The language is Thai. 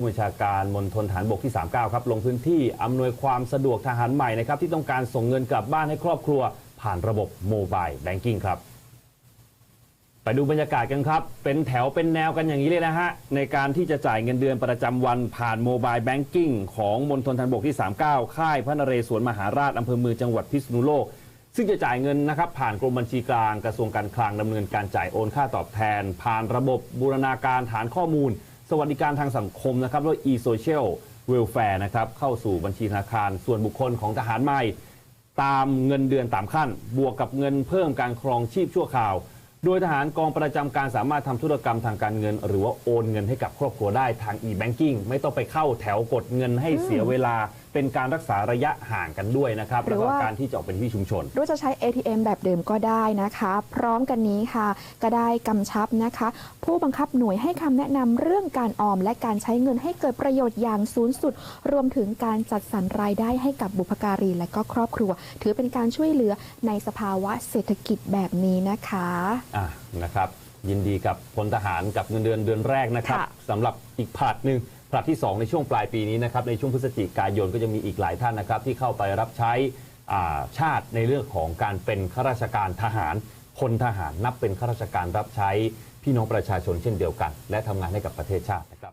ผู้บัญชาการมณฑลฐานบกที่ 39 ครับ ลงพื้นที่อำนวยความสะดวกทหารใหม่นะครับ ที่ต้องการส่งเงินกลับบ้านให้ครอบครัว ผ่านระบบโมบายแบงกิ้งครับ ไปดูบรรยากาศกันครับ เป็นแถวเป็นแนวกันอย่างนี้เลยนะฮะ ในการที่จะจ่ายเงินเดือนประจำวันผ่านโมบายแบงกิ้งของมณฑลทหารบกที่ 39 ค่ายพระนเรศวรมหาราชอำเภอเมืองจังหวัดพิษณุโลกซึ่งจะจ่ายเงินนะครับผ่านกรมบัญชีกลางกระทรวงการคลังดำเนินการจ่ายโอนค่าตอบแทน ผ่านระบบบูรณาการฐานข้อมูล สวัสดิการทางสังคมนะครับด้วย e-social welfare นะครับเข้าสู่บัญชีธนาคารส่วนบุคคลของทหารใหม่ ตามเงินเดือนตามขั้น บวกกับเงินเพิ่มการครองชีพชั่วคราว โดยทหารกองประจำการสามารถทำธุรกรรมทางการเงิน หรือว่าโอนเงินให้กับครอบครัวได้ทาง e-banking ไม่ต้องไปเข้าแถวกดเงินให้เสียเวลา เป็นการรักษาระยะห่างกันด้วยนะครับหรืแล้วอก็ว่า การที่จะออกเป็นที่ชุมชน หรือว่าจะใช้ ATM แบบเดิมก็ได้นะคะ พร้อมกันนี้ค่ะ ก็ได้กำชับนะคะ ผู้บังคับหน่วยให้คำแนะนำเรื่องการออม และการใช้เงินให้เกิดประโยชน์อย่างสูงสุด รวมถึงการจัดสรรรายได้ให้กับบุพการีและก็ครอบครัว ถือเป็นการช่วยเหลือในสภาวะเศรษฐกิจแบบนี้นะคะ อะนะครับยินดีกับพลทหารกับเงินเดือนเดือนแรกนะครับค่ะ สำหรับอีกผลัดหนึ่ง ผลัดที่ 2 ในช่วงปลายปีนี้นะครับในช่วงพฤศจิกายนก็จะมีอีกหลายท่านนะครับ ที่เข้าไปรับใช้ชาติในเรื่องของการเป็นข้าราชการทหารพลทหารนับเป็นข้าราชการรับใช้พี่น้องประชาชนเช่นเดียวกัน และทำงานให้กับประเทศชาตินะครับ